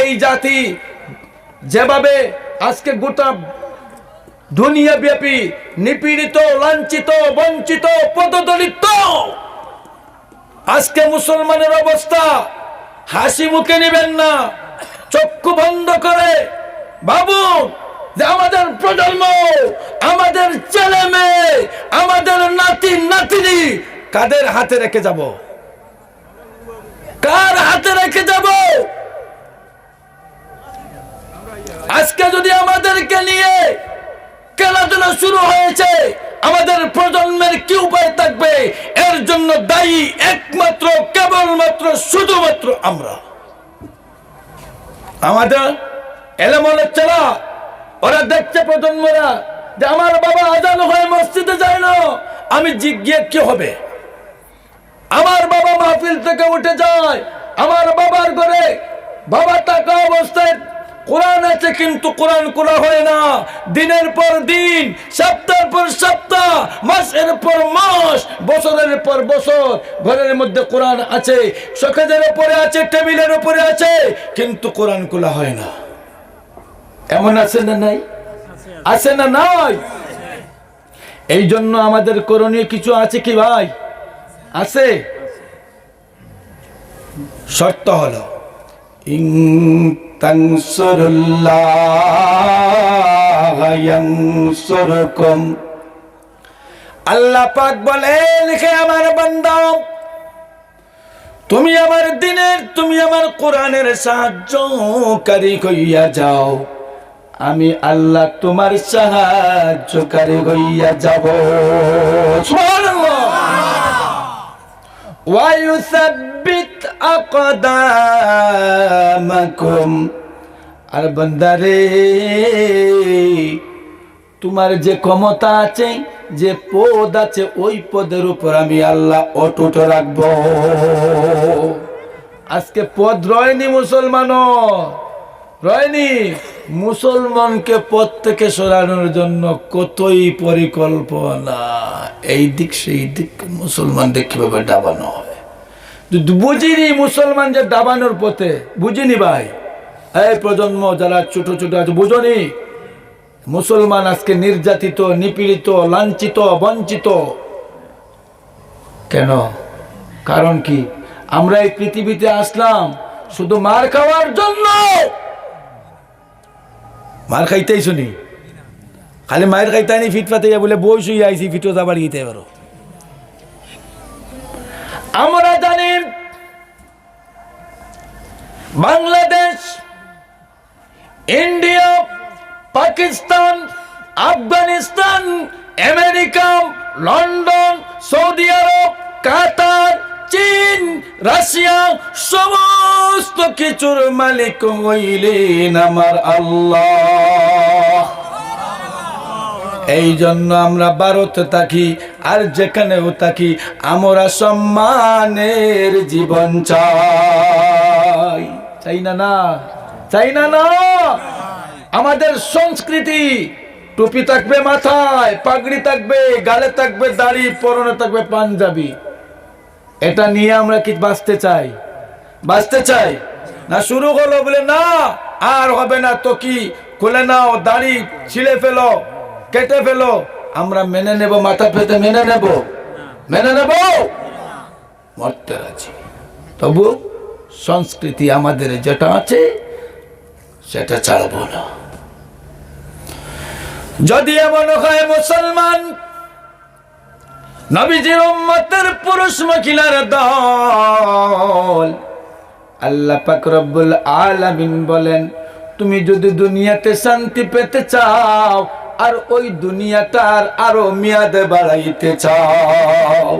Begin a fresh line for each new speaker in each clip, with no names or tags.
এই জাতি যেভাবে আজকে গোটা দুনিয়া ব্যাপী নিপীড়িত, লাঞ্ছিত, বঞ্চিত, পদদলিত, আজকে মুসলমানের অবস্থা হাসি মুখে নেবেন না, চক্ষু বন্ধ করে বাবু যে আমাদের প্রজন্ম, আমাদের ছেলে মেয়ে, আমাদের নাতি, নাতিনি কাদের হাতে রেখে যাব? কার হাতে রেখে যাব? আজকে যদি আমাদেরকে নিয়ে খেলাধুলা শুরু হয়েছে, আমাদের প্রজন্মের কি উপায় থাকবে? এর জন্য দায়ী একমাত্র, কেবলমাত্র, শুধুমাত্র আমরা। আমাদের এলেমলের চেলা, ওরা দেখছে প্রজন্মরা যে আমার বাবা আজান হয়ে মসজিদে যায় না, আমি জিজ্ঞেস কি হবে? আমার বাবা মাহফিল থেকে উঠে যায়, আমার বাবার ঘরে বাবা টাকা অবস্থায় কোরআন আছে কিন্তু কোরআন খোলা হয় না। দিনের পর দিন, সপ্তাহের পর সপ্তাহ, মাসের পর মাস, বছরের পর বছর ঘরের মধ্যে কোরআন আছে, সকেজের উপরে আছে, টেবিলের উপরে আছে, কিন্তু কোরআন খোলা হয় না। এমন আছে না নাই? আছে না নাই? এই জন্য আমাদের করণীয় কিছু আছে কি ভাই? আছে? শর্ত হলো আল্লাহ পাক বলেন হে আমার বান্দা তুমি আমার দিনের তুমি আমার কোরআনের সাহায্যকারী হইয়া যাও আমি আল্লাহ তোমার সাহায্যকারী হইয়া যাব সুবহানাল্লাহ ويثبت আকদামাকুম আর বন্দারে, তোমার যে ক্ষমতা আছে, যে পদ আছে, ওই পদের উপর আমি আল্লাহ অটুট রাখব। আজকে পদ রয়নি মুসলমানও, রয়নি? মুসলমানকে পদ থেকে সরানোর জন্য কতই পরিকল্পনা? এই দিক, সেই দিক মুসলমানদের কীভাবে ডাবানো হয়? বুঝিনি মুসলমান যে ডাবানোর পথে? বুঝিনি ভাই। এই প্রজন্ম যারা ছোট ছোট আছে, বুঝনি? মুসলমান আজকে নির্যাতিত, নিপীড়িত, লাঞ্ছিত, বঞ্চিত। কেন? কারণ কি? আমরা এই পৃথিবীতে আসলাম শুধু মার খাওয়ার জন্য। মার খাইতেই শুনি। খালি মায়ের খাইতে নি ফিট পাতে বলে বই শুই আইসি ফিটো যাবার গিতে পারো। আমরা জানি Bangladesh, India, Pakistan, Afghanistan, America, London, Saudi আরব, কাতার, চীন, রাশিয়া, সমস্ত কিছুর মালিক হইলেন আমার আল্লাহ। এই জন্য আমরা ভারতে থাকি, আর যেখানেও থাকি, আমরা সম্মানের জীবন চাই। চাই না না? চাই না না? আমাদের সংস্কৃতি টুপি থাকবে মাথায়, পাগড়ি থাকবে, গালে থাকবে দাড়ি, পরনে থাকবে পাঞ্জাবি। এটা নিয়ে আমরা কি বাঁচতে চাই? বাঁচতে চাই? না শুরু হলো বলে, না, আর হবে না তো কি? খুলে নাও, দাড়ি ছিঁড়ে ফেলো। কেটে ফেলো। আমরা মেনে নেব, মাথা পেতে মেনে নেব। মেনে নেব? মরতে আছি তবু সংস্কৃতি আমাদের যেটা আছে, সেটা ছাড়বো না। যদি এমন হয় মুসলমান, নবীজির উম্মতের পুরুষ মহিলার দল। আল্লাহ পাক রব্বুল আলামিন বলেন, তুমি যদি দুনিয়াতে শান্তি পেতে চাও আর ওই দুনিয়াটার আরও মেয়াদে বাড়াইতে চাও।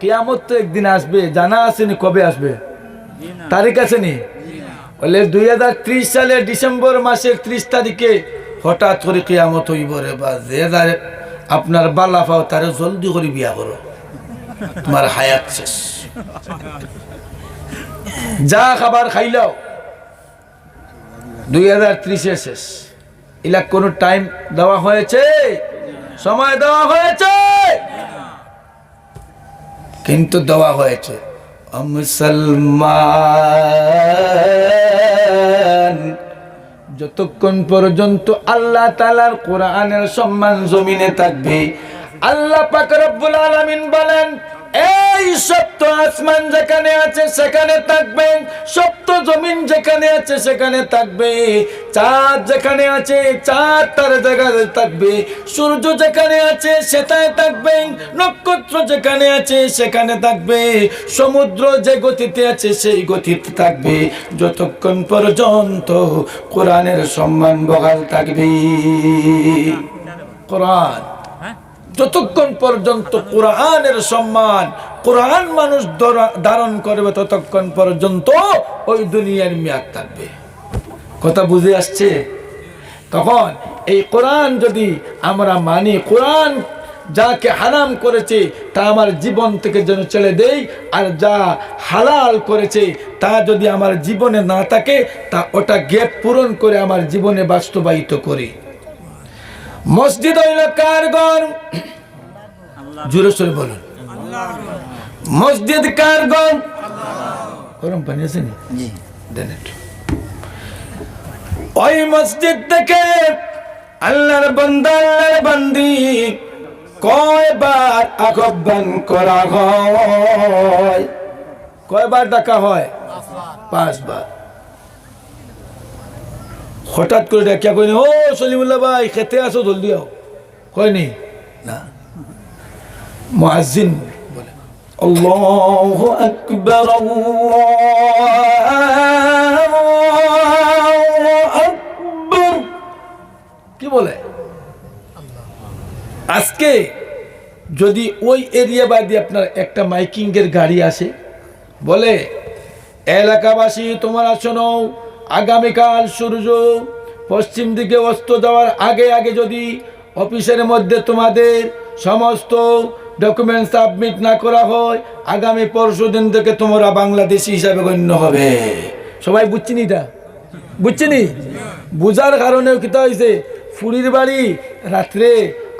কিয়ামত তো একদিন আসবে, জানা আসেনি কবে আসবে? তারিখ আসেনি বলে দুই হাজার ত্রিশ সালে ডিসেম্বর মাসের ত্রিশ তারিখে হঠাৎ করে কিয়ামত হইব রে বা যে আপনার বালা পাও, তারে জলদি করে বিয়া করো। তোমার হায়াত শেষ। যা খাবার খাইলাও, দুই হাজার ত্রিশে শেষ। এলা কোনো টাইম দেওয়া হয়েছে? সময় দেওয়া হয়েছে? কিন্তু দেওয়া হয়েছে। মুসলমান, যতক্ষণ পর্যন্ত আল্লাহ তালার কোরআনের সম্মান জমিনে থাকবে, আল্লাহ পাক রব্বুল আলামিন বলেন সপ্ত আসমান যেখানে আছে, সেখানে থাকবে। সপ্ত জমিন যেখানে আছে, সেখানে থাকবে। চাঁদ যেখানে আছে, চাঁদ তার জায়গায় থাকবে। সূর্য যেখানে আছে সেটাই থাকবে। নক্ষত্র যেখানে আছে, সেখানে থাকবে। সমুদ্র যে গতিতে আছে, সেই গতিতে থাকবে। যতক্ষণ পর্যন্ত কোরআনের সম্মান বহাল থাকবে। কোরআন। যতক্ষণ পর্যন্ত কোরআনের সম্মান কোরআন মানুষ ধরা- ধারণ করবে, ততক্ষণ পর্যন্ত ওই দুনিয়ার মেয়াদ থাকবে। কথা বুঝে আসছে? তখন এই কোরআন যদি আমরা মানি, কোরআন যাকে হারাম করেছে, তা আমার জীবন থেকে যেন ছেড়ে দেই, আর যা হালাল করেছে, তা যদি আমার জীবনে না থাকে, তা ওটা গ্যাপ পূরণ করে আমার জীবনে বাস্তবায়িত করি। মসজিদ হইল কার ঘর? জোরে সোরে বলুন। মসজিদ কার ঘর? গরম পানি আছে ওই মসজিদ থেকে আল্লাহর বান্দা আল্লাহর বান্দি কয়বার আহ্বান করা হয়? কয়বার ডাকা হয়? পাঁচবার। হঠাৎ করে ডাকিয়া কইনি ও সলিমুল্লাহ ভাই খেতে আসো জলদি আও। কয়নি না? মুয়াজ্জিন বলে আল্লাহু আকবার আকবার। কি বলে? আজকে যদি ওই এরিয়া বাদে আপনার একটা মাইকিং এর গাড়ি আসে বলে এলাকাবাসী তোমরা শোনো আগামীকাল সূর্য পশ্চিম দিকে অস্ত যাওয়ার আগে আগে যদি অফিসের মধ্যে তোমাদের সমস্ত ডকুমেন্ট সাবমিট না করা হয়, আগামী পরশু দিন থেকে তোমরা বাংলাদেশি হিসাবে গণ্য হবে। সবাই বুঝছিনি এটা? বুঝছিনি? বুঝার কারণেও কিতা হয়েছে ফুরির বাড়ি রাত্রে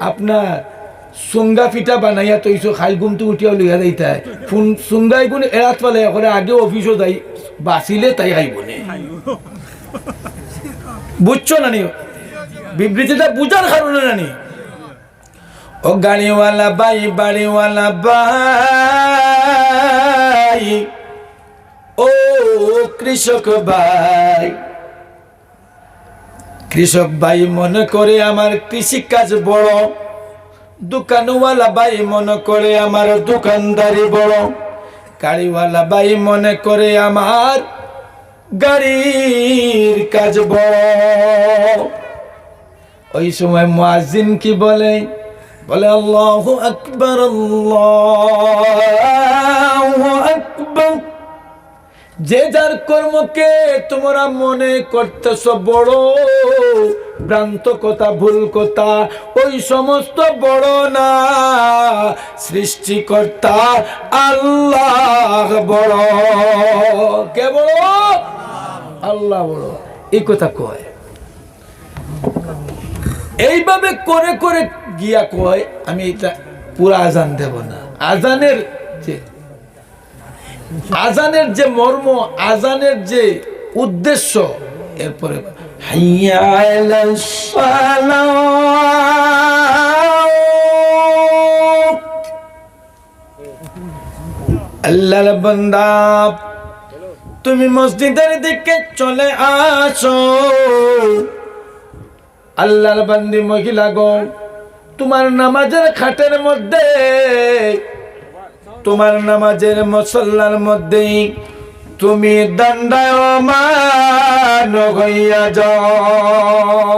আপনার সুঙ্গা পিঠা বানাইয়া তৈছো খাই গুমতে উঠিয়া লইয়া যাইতা ফোন সুঙ্গাই গুণ এরাত পালে করে আগে অফিসও যাই, বাঁচিলে তাই খাইব নে। বুঝছ নানি? বিবৃতিটা বুঝার কারণে নানি। ও গাড়িওয়ালা বাই বাড়িওয়ালা বাই ও কৃষক ভাই। কৃষক ভাই মনে করে আমার কৃষি কাজ বড়, দোকানওয়ালা ভাই মনে করে আমার দোকানদারি বড়। গাড়িওয়ালা ভাই মনে করে আমার গাড়ির কাজ ওই সময় মাজিন কি বলে? বলে আল্লাহ আকবর আল্লাহ আকবার। যে যার কর্মকে তোমরা মনে করতেছ বড়, ভ্রান্ত কথা, ভুল কথা, ওই সমস্ত বড় না। সৃষ্টিকর্তা আল্লাহ বড়। কে বড়? আল্লাহ বড়। এই কথা কয়। এইভাবে করে করে গিয়া কয়, আমি এটা পুরা আজান দেব না। আজানের যে আজানের যে মর্ম, আজানের যে উদ্দেশ্য, এরপরে আলাস সালাত। তুমি মসজিদের দিকে চলে আসো আল্লাহর বান্দি মহিলা গো তোমার নামাজের খাটের মধ্যে তোমার নামাজের মসল্লার মধ্যেই তুমি দণ্ডায়মান হইয়া যাও।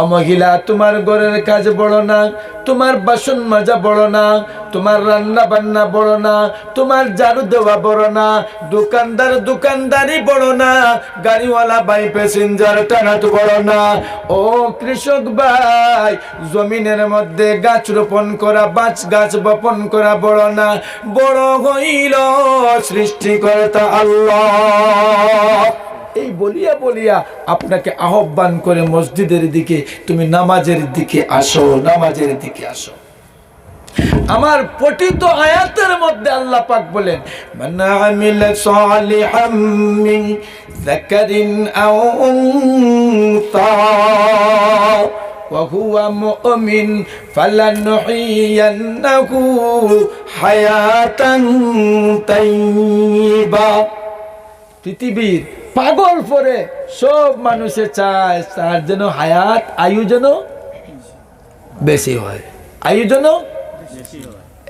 ও মহিলা তোমার ঘরের কাজ বড় না, তোমার বাসন মাজা বড় না, তোমার রান্না বান্না বড় না, তোমার ঝাড়ু দেওয়া বড় না, দোকানদার দোকানদারি বড় না, গাড়িওয়ালা বাই প্যাসেঞ্জার টানাত বড় না। ও কৃষক ভাই, জমিনের মধ্যে গাছ রোপণ করা বাঁচ গাছ বপন করা বড় না, বড় হইল সৃষ্টিকর্তা আল্লাহ। এই বলিয়া বলিয়া আপনাকে আহ্বান করে মসজিদের দিকে তুমি নামাজের দিকে আসো নামাজের দিকে আসো আমার পঠিত আয়াতের মধ্যে আল্লাহ পাক বলেন মান আমিলা সালিহাম মিন যাকারিন আও উনসা وهو مؤمن فلنحيينه حياة طيبة পৃথিবীর পাগল পরে সব মানুষে চায়, তার যেন হায়াত আয়ু যেন বেশি হয়। আয়ু যেন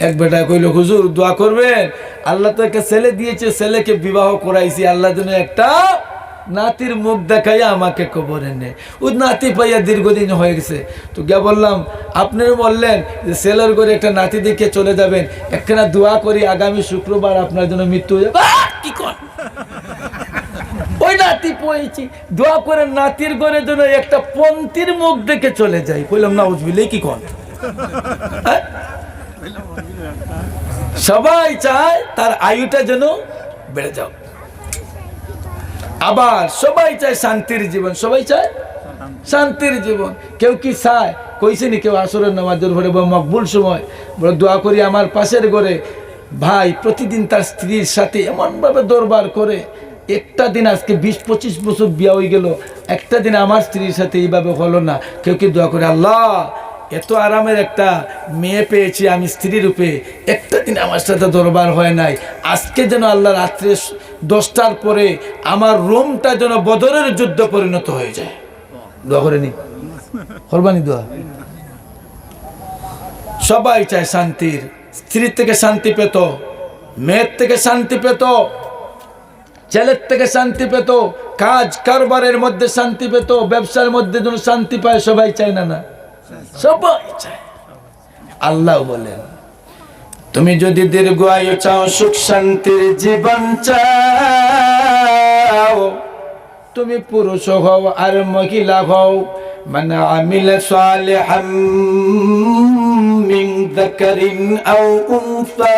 এক বেটা কইল, হুজুর, দোয়া করবেন? আল্লাহ তো একটা ছেলে দিয়েছে, ছেলেকে বিবাহ করাইছি। আল্লাহ যেন একটা নাতির মুখ দেখাইয়া আমাকে কবরে নে। ও নাতি পাইয়া দীর্ঘদিন হয়ে গেছে। তো গিয়া বললাম আপনিও বললেন যে ছেলের করে একটা নাতি দেখে চলে যাবেন। একখানা দোয়া করি, আগামী শুক্রবার আপনার জন্য মৃত্যু হয়ে কি কর? ওই নাতি পয়েছি দোয়া করে নাতির ঘরে যেন একটা পন্থীর মুখ দেখে চলে যাই। কইলাম, না উজবিলে কি কন। হ্যাঁ? সবাই চায় তার আয়ুটা যেন বেড়ে যাও আবার সবাই চায় শান্তির জীবন। সবাই চায় শান্তির জীবন। কেউ কি চায়? কইছে নি কেউ আসরের নামাজের ঘরে বা মকবুল সময়। বলে, দোয়া করি আমার পাশের ঘরে ভাই প্রতিদিন তার স্ত্রীর সাথে এমনভাবে দরবার করে একটা দিন আজকে বিশ, পঁচিশ বছর বিয়া হয়ে গেল, একটা দিন আমার স্ত্রীর সাথে এইভাবে হলো না। কেউ কি দোয়া করে, আল্লাহ, এত আরামের একটা মেয়ে পেয়েছি আমি স্ত্রী রূপে, একটা দিন আমার সাথে দরবার হয় নাই। আজকে যেন আল্লাহ রাত্রে দশটার পরে আমার রোমটা যেন বদরের যুদ্ধ পরিণত হয়ে যায়। দোয়া করে নি। করবানি দোয়া। সবাই চায় শান্তির, স্ত্রীর থেকে শান্তি পেত, মেয়ের থেকে শান্তি পেত ছেলের থেকে শান্তি পেত, কাজ কারবারের মধ্যে শান্তি পেত, ব্যবসার মধ্যে যেন শান্তি পায়, সবাই চায় না না। সবাই চায়। আল্লাহ বলেন, তুমি যদি দীর্ঘ আয়ু চাও, সুখ শান্তির জীবন চাও। তুমি পুরুষ হও আর মহিলা হও মানে আমিল সালিহাম মিন যাকারিন আও উনসা।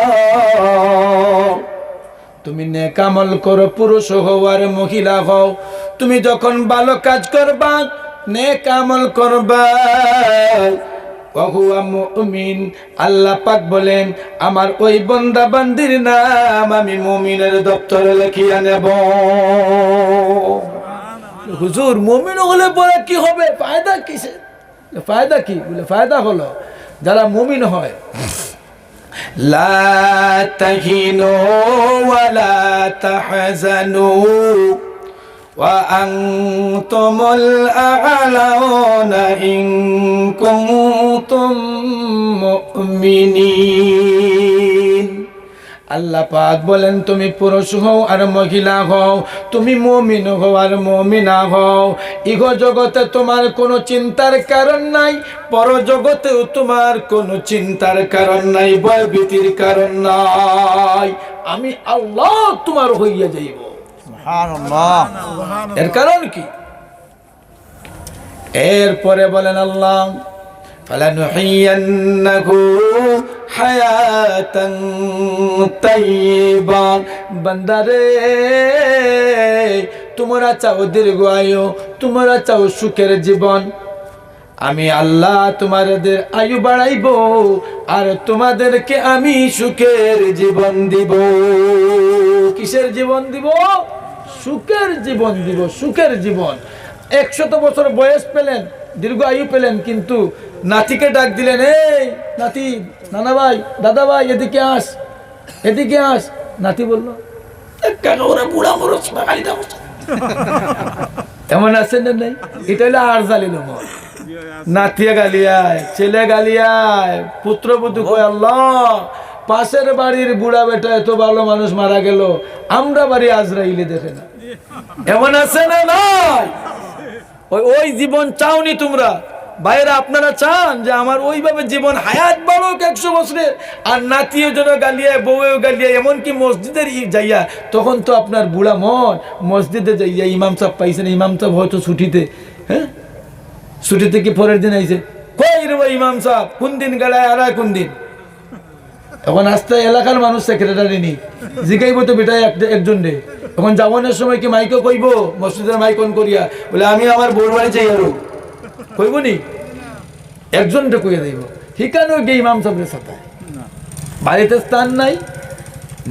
তুমি নেকামল করো, পুরুষ হও আর মহিলা হও। তুমি যখন ভালো কাজ করবা, নেকামল করবা। মুমিন, আল্লাহ পাক বলেন, আমার ওই বন্দা বান্দির নাম আমি মুমিনের দপ্তরে লিখিয়া নেব। হুজুর, মুমিন হলে পরে কি হবে? ফায়দা কিসে ফায়দা কি? বলে, ফায়দা হলো, যারা মুমিন হয় لا تهنوا ولا تحزنوا وأنتم الأعلون إن كنتم مؤمنين আল্লাহ পাক বলেন তুমি পুরুষ হও আর মহিলা হও তুমি মমিন হও আর মমিনা হও। ইহ জগতে তোমার কোনো চিন্তার কারণ নাই পর জগতেও তোমার কোনো চিন্তার কারণ নাই ভয়ভীতির কারণ নাই। আমি আল্লাহ তোমার হইয়া যাইব। এর কারণ কি? এরপরে বলেন আল্লাহ فلنحيينه حياة طيبة বান্দারে তোমরা চাও দীর্ঘ আয়ু তোমরা চাও সুখের জীবন আমি আল্লাহ তোমাদের আয়ু বাড়াইব আর তোমাদেরকে আমি সুখের জীবন দিব কিসের জীবন দিব সুখের জীবন দিব সুখের জীবন একশত বছর বয়স পেলেন দীর্ঘ আয়ু পেলেন কিন্তু নাতিকে ডাক দিলেন, এই নাতি, নানা ভাই, দাদা ভাই, এদিকে আস এদিকে আস। নাতি বলল এমন আছেন না নেই? এটা হলো আর জালিল নাতিয়ে গালিয়ায়, ছেলে গালিয়ায় পুত্রবধূ কয়, আল্লাহ, পাশের বাড়ির বুড়া বেটা এত ভালো মানুষ মারা গেল, আমরা বাড়ি আজরাইলে দেখে না। এমন আছে না নাই? ওই জীবন চাওনি তোমরা। বাইরে আপনারা চান যে আমার ওইভাবে জীবন হায়াত বাড়ুক একশো বছরের, আর নাতিও যেন গালিয়ায়, বউয়েও গালিয়ায়, এমনকি মসজিদের যাইয়া, তখন তো আপনার বুড়া মন মসজিদে যাইয়া ইমাম সাহেব পাইছেন, ইমাম সাহেব হয়তো ছুটিতে হ্যাঁ? ছুটিতে কি পরের দিন আইছে? কই রে ইমাম সাহেব, কোন দিন গালায়, আর কোন দিন? এখন আসতে এলাকার মানুষ সেক্রেটারি নি জিগাইব তো বেটাই এক- একজন রে। এখন যাবনের সময় কি মাইকে কইব? মসজিদের মাইক অন করিয়া। বলে, আমি আমার বউর বাড়ি চাই আরও। কইব নি? একজন রে কইয়া দেব। ঠিকানো গে ইমাম সাহেবের সাথে? বাড়িতে স্থান নাই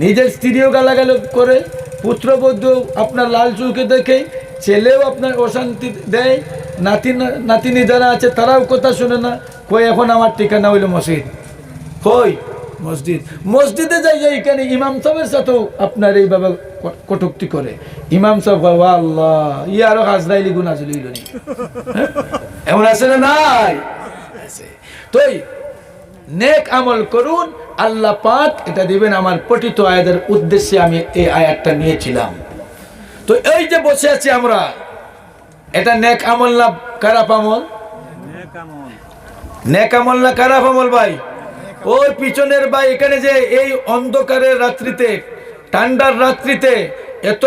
নিজের স্ত্রীও গালাগাল করে পুত্রবধূ আপনার লাল চুলকে দেখে ছেলেও আপনার অশান্তি দেয় নাতি নাতিনি যারা আছে তারাও কথা শুনে না কই এখন আমার ঠিকানা হইল মসজিদ? কই? মসজিদ। মসজিদে যাই যাই এখানে ইমাম সাহেবের সাথেও আপনার এইভাবে কটূক্তি করে। ইমাম সাহেব আল্লাহ ই আরও হাজরাইলি গুণা চলিল? এমন আছে না নাই? তোই, নেক আমল করুন, আল্লাহ পাক এটা দিবেন আমার পঠিত আয়াদের উদ্দেশ্যে আমি এই আয়াতটা নিয়েছিলাম। তো এই যে বসে আছি আমরা, এটা নেক আমল না খারাপ আমল? নেক আমল না খারাপ আমল ভাই? ওর পিছনের ভাই এখানে যে এই অন্ধকারের রাত্রিতে, ঠান্ডার রাত্রিতে এত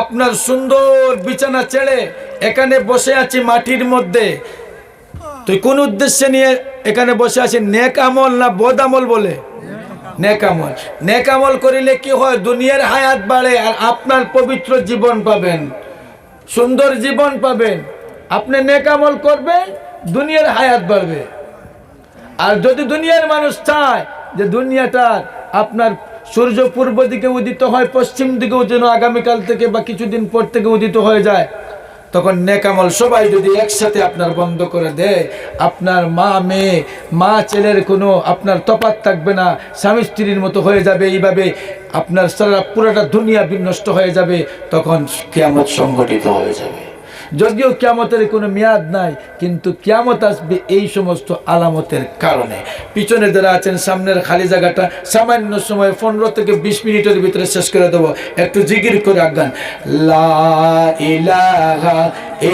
আপনার সুন্দর বিছানা ছেড়ে এখানে বসে আছি মাটির মধ্যে। তুই কোন উদ্দেশ্যে নিয়ে এখানে বসে আছি নেক আমল না বদ আমল বলে? নেক আমল। নেক আমল করিলে কি হয়? দুনিয়ার হায়াত বাড়ে আর আপনার পবিত্র জীবন পাবেন। সুন্দর জীবন পাবেন। আপনি নেক আমল করবেন, দুনিয়ার হায়াত বাড়বে। আর যদি দুনিয়ার মানুষ চায় যে দুনিয়াটার আপনার সূর্য পূর্ব দিকে উদিত হয়, পশ্চিম দিকেও যেন আগামীকাল থেকে বা কিছুদিন পর থেকে উদিত হয়ে যায়। তখন নেকামল সবাই যদি একসাথে আপনার বন্ধ করে দেয়, আপনার মা মেয়ে, মা ছেলের কোনো আপনার তফাৎ থাকবে না, স্বামী স্ত্রীর মতো হয়ে যাবে এইভাবে, আপনার সারা পুরোটা দুনিয়া বিনষ্ট হয়ে যাবে, তখন কেমন সংগঠিত হয়ে যাবে। যদিও কিয়ামতের কোনো মেয়াদ নাই, কিন্তু কিয়ামত আসবে এই সমস্ত আলামতের কারণে। পিছনে যারা আছেন, সামনের খালি জায়গাটা সামান্য সময় পনেরো থেকে বিশ মিনিটের ভিতরে শেষ করে দেবো। একটু জিগির করে আগান। লা ইলাহা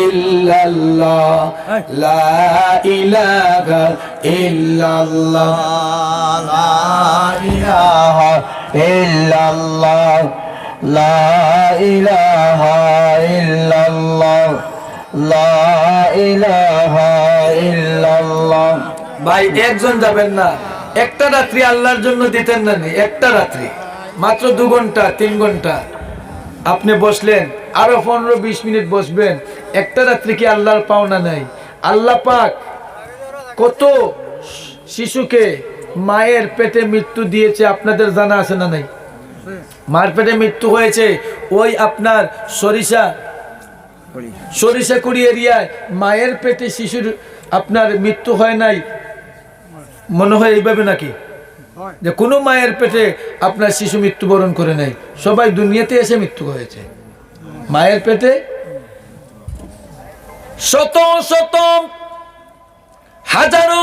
ইল্লাল্লাহ, লা
لا إله إلا الله لا إله إلا الله
ভাই একজন যাবেন না একটা রাত্রি আল্লাহর জন্য দিতেন না নি, একটা রাত্রি মাত্র দু ঘন্টা তিন ঘন্টা আপনি বসলেন আরো পনেরো বিশ মিনিট বসবেন একটা রাত্রি কি আল্লাহর পাওনা নাই আল্লাহ পাক কত শিশুকে মায়ের পেটে মৃত্যু দিয়েছে আপনাদের জানা আছে না নাই মায়ের পেটে মৃত্যু হয়েছে। ওই আপনার সরিষা সরিষা কুড়ি এরিয়ায় মায়ের পেটে শিশুর আপনার মৃত্যু হয় নাই। মনে হয় এইভাবে নাকি? যে কোনো মায়ের পেটে আপনার শিশু মৃত্যুবরণ করে নাই। সবাই দুনিয়াতে এসে মৃত্যু হয়েছে। মায়ের পেটে শত শত হাজারো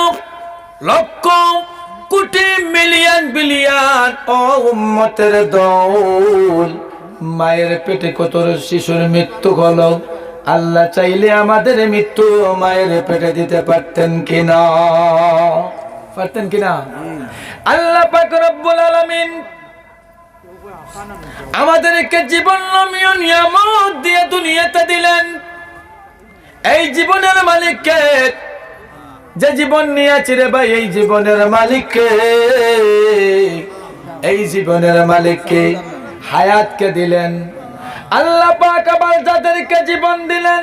লক্ষ কোটি মিলিয়ন বিলিয়ন ও উম্মতের দৌল। মায়ের পেটে কত শিশুর মৃত্যু হলো? আল্লাহ চাইলে আমাদের মৃত্যু মায়ের পেটে দিতে পারতেন কিনা? পারতেন কিনা? আল্লাহ পাক রব্বুল আমাদেরকে জীবন নামীয় নিয়ামত দিয়ে দুনিয়াতে দিলেন। এই জীবনের মালিককে যে জীবন নিয়েছি রে ভাই, এই জীবনের মালিককে এই জীবনের মালিককে হায়াতকে দিলেন। আল্লাহ পাক আবার যাদেরকে জীবন দিলেন,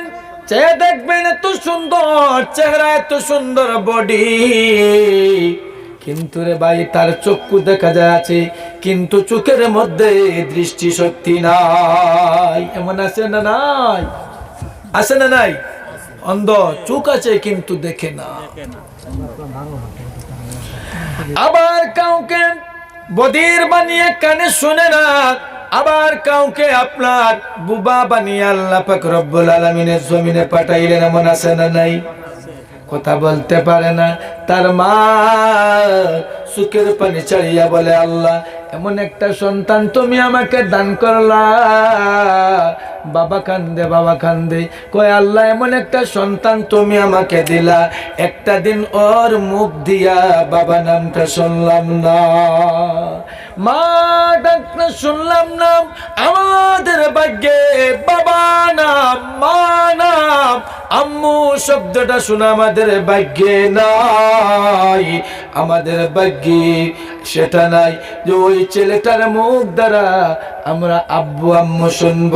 চেয়ে দেখবেন এত সুন্দর চেহারা, এত সুন্দর বডি কিন্তু রে ভাই, তার চক্ষু দেখা যায় আছে কিন্তু চোখের মধ্যে দৃষ্টি শক্তি নাই। এমন আছে না নাই? আছে না নাই? অন্ধ চোখ আছে, কিন্তু দেখে না। আবার কাউকে বদির বানিয়ে কানে শুনে না, আবার কাউকে আপনার বুবা বানিয়ে আল্লাহ পাক রব্বুল আলামিনের জমিনে পাঠাইলেন, এমন আছে না নাই? কথা বলতে পারে না। তার মা সুখের পানি চাড়িয়া বলে, আল্লাহ এমন একটা সন্তান তুমি আমাকে দান করলা। বাবা কান্দে বাবা কান্দে। কয় আল্লাহ, এমন একটা সন্তান তুমি আমাকে দিলা। একটা দিন ওর মুখ দিয়া বাবা নামটা শুনলাম না। মা ডাকটা শুনলাম না। আমাদের ভাগ্যে বাবা নাম, মা নাম। আম্মু শব্দটা শোনা আমাদের ভাগ্যে নাই। আমাদের ভাগ্যে সেটা নাই যে ওই ছেলেটার মুখ দ্বারা আমরা আব্বু আম্মু শুনব।